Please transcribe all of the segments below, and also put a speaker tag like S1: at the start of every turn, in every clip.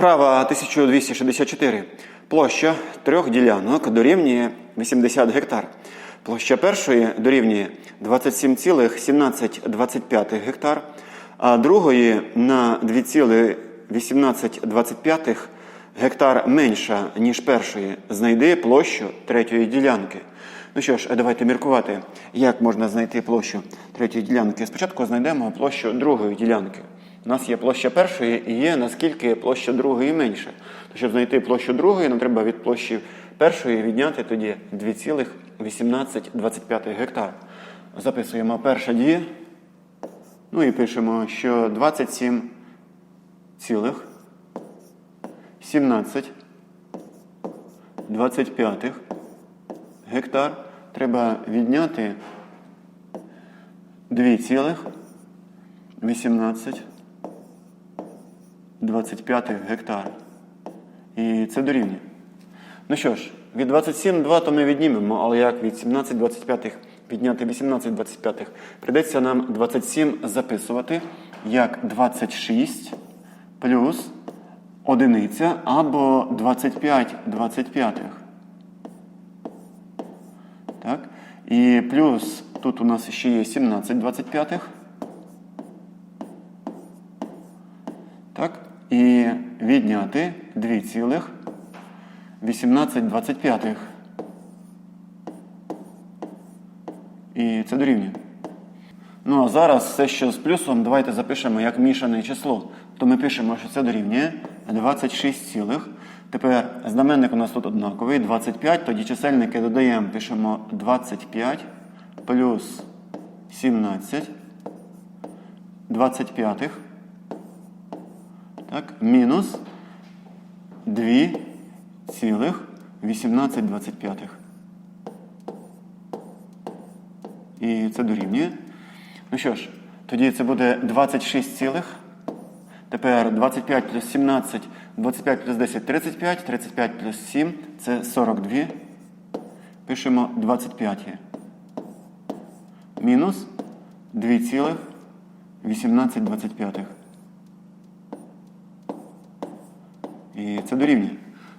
S1: Вправа 1264. Площа трьох ділянок дорівнює 80 гектар. Площа першої дорівнює 27,1725 гектар, а другої на 2,1825 гектар менша, ніж першої. Знайди площу третьої ділянки. Ну що ж, давайте міркувати, як можна знайти площу третьої ділянки. Спочатку знайдемо площу другої ділянки. У нас є площа першої і є наскільки площа другої менша. То щоб знайти площу другої, нам треба від площі першої відняти тоді 2,1825 гектар. Записуємо перша дія. Ну і пишемо, що 27 цілих 17 25 гектар треба відняти 2 цілих 18 25 гектар. І це дорівнює. Ну що ж, від 27 2 то ми віднімемо, але як від 17 25 відняти 18 25 прийдеться нам 27 записувати як 26 плюс одиниця або 25 25. Так? І плюс тут у нас ще є 17 25. Так? І відняти 2,18 25. І це дорівнює. Ну а зараз все, що з плюсом, давайте запишемо як мішане число. То ми пишемо, що це дорівнює 26 цілих. Тепер знаменник у нас тут однаковий, 25, тоді чисельники додаємо, пишемо 25 плюс 17 25. Так, мінус 2 цілих 18 25. І це дорівнює. Ну що ж, тоді це буде 26 цілих. Тепер 25 плюс 17, 25 плюс 10 35, 35 плюс 7 це 42. Пишемо 25. Мінус 2 цілих 18 25. І це дорівнює.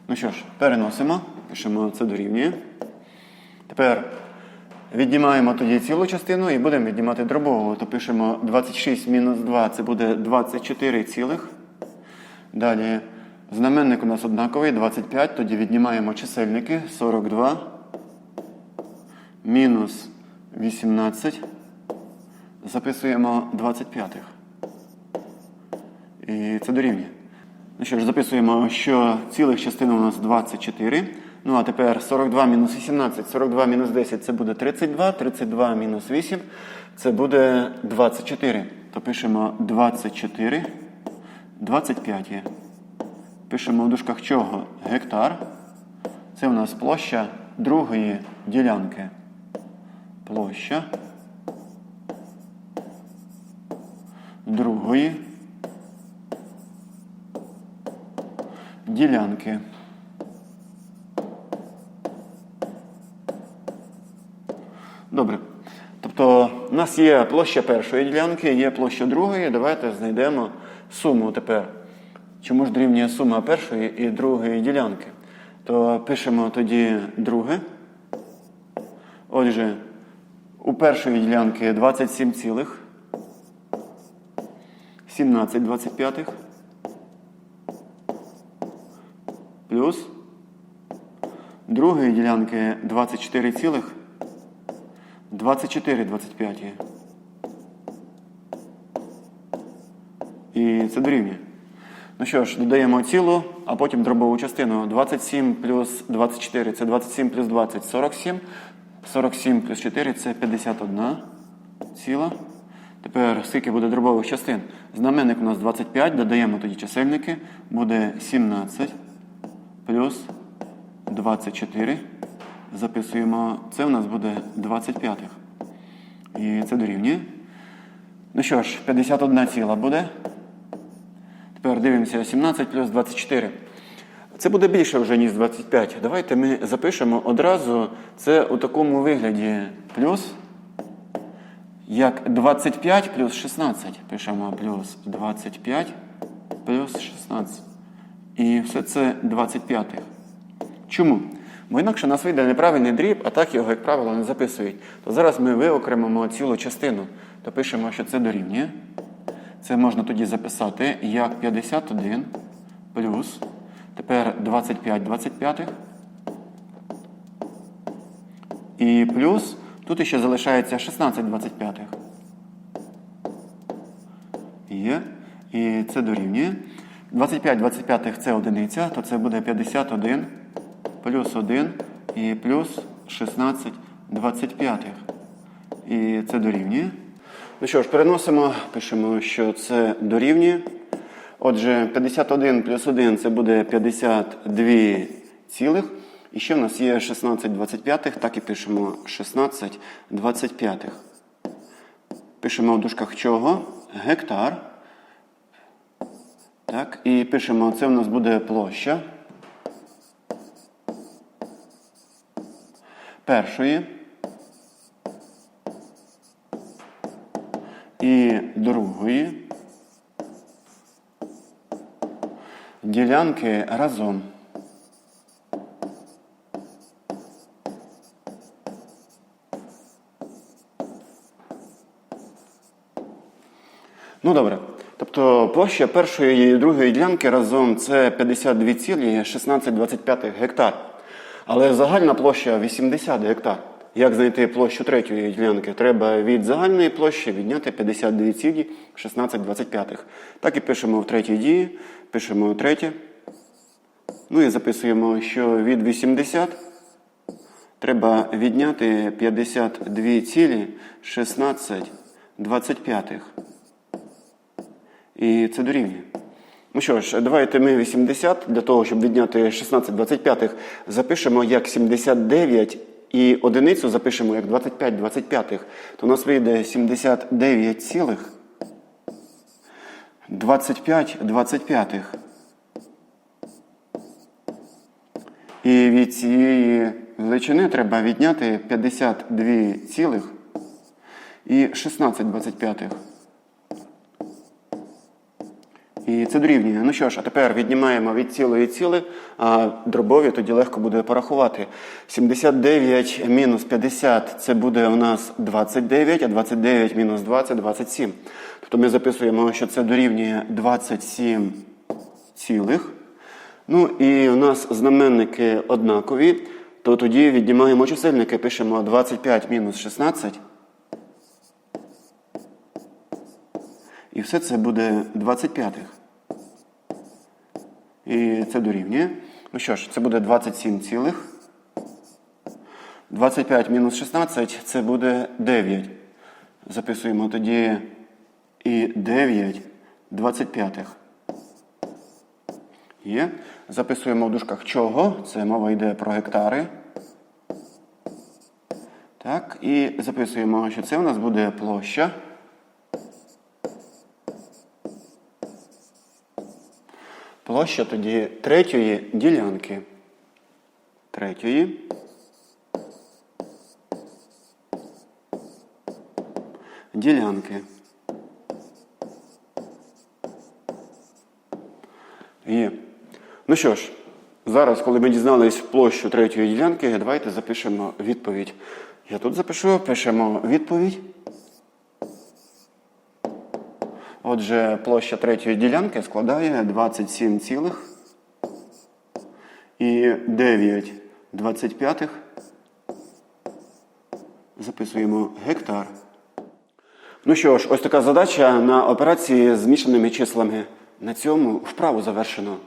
S1: Ну що ж, переносимо, пишемо це дорівнює. Тепер віднімаємо тоді цілу частину і будемо віднімати дробову. То пишемо 26 мінус 2 це буде 24 цілих. Далі знаменник у нас однаковий 25, тоді віднімаємо чисельники 42 мінус 18. Записуємо 25. І це дорівнює. Ну що ж, записуємо, що цілих частин у нас 24. Ну а тепер 42 мінус 18, 42 мінус 10 це буде 32, 32 мінус 8 це буде 24. То пишемо 24, 25. є. Пишемо в дужках чого? Гектар. Це у нас площа другої ділянки. Площа другої ділянки. Добре. Тобто у нас є площа першої ділянки, є площа другої. Давайте знайдемо суму тепер. Чому ж дорівнює сума першої і другої ділянки? То пишемо тоді друге. Отже, у першої ділянки 27 цілих. 17 25 плюс другої ділянки 24 цілих 24 25. І це дорівнює. Ну що ж, додаємо цілу, а потім дробову частину. 27 плюс 24 це 27 плюс 20 47. 47 плюс 4 це 51 ціла. Тепер скільки буде дробових частин? Знаменник у нас 25, додаємо тоді чисельники. Буде 17 плюс 24. Записуємо, це у нас буде 25. І це дорівнює. Ну що ж, 51 ціла буде. Тепер дивимося 17 плюс 24. Це буде більше вже, ніж 25. Давайте ми запишемо одразу це у такому вигляді. Плюс як 25 плюс 16. Пишемо плюс 25 плюс 16. І все це 25. Чому? Бо інакше нас вийде неправильний дріб, а так його, як правило, не записують. То зараз ми виокремимо цілу частину, то пишемо, що це дорівнює. Це можна тоді записати як 51 плюс. Тепер 25 25. І плюс тут ще залишається 16 25. Є. І це дорівнює. 25 25 це одиниця, то це буде 51 плюс 1 і плюс 16 25. І це дорівнює. Ну що ж, переносимо, пишемо, що це дорівнює. Отже, 51 плюс 1 це буде 52 цілих. І ще в нас є 16 25, так і пишемо 16 25. Пишемо в дужках чого? Гектар. Так, і пишемо, це в нас буде площа. Першої. І другої. Ділянки разом. Ну добре. Тобто площа першої і другої ділянки разом це 52,1625 гектар. Але загальна площа 80 гектар. Як знайти площу третьої ділянки? Треба від загальної площі відняти 52,1625. Так і пишемо в третій дії, пишемо третє. Ну і записуємо, що від 80 треба відняти 52,1625. І це дорівнює. Ну що ж, давайте ми 80 для того, щоб відняти 16 25 запишемо як 79 і одиницю запишемо як 25 25. То у нас вийде 79 цілих 25 25. І від цієї величини треба відняти 52 цілих і 16 25. І це дорівнює. Ну що ж, а тепер віднімаємо від цілої ціли, а дробові тоді легко буде порахувати. 79 мінус 50 це буде у нас 29, а 29 мінус 2 це 27. Тобто ми записуємо, що це дорівнює 27 цілих. Ну і у нас знаменники однакові, то тоді віднімаємо чисельники, пишемо 25 мінус 16. І все це буде 25. Це дорівнює. Ну що ж, це буде 27 цілих. 25 мінус 16 це буде 9. Записуємо тоді і 9 25. Є. Записуємо в дужках чого. Це мова йде про гектари. Так, і записуємо, що це у нас буде площа. Площа тоді третьої ділянки. Третьої. Ділянки. Є. Ну що ж, зараз, коли ми дізнались площу третьої ділянки, давайте запишемо відповідь. Я тут запишу, пишемо відповідь. Отже, площа третьої ділянки складає 27 цілих і 9 25 записуємо гектар. Ну що ж, ось така задача на операції з змішаними числами. На цьому вправу завершено.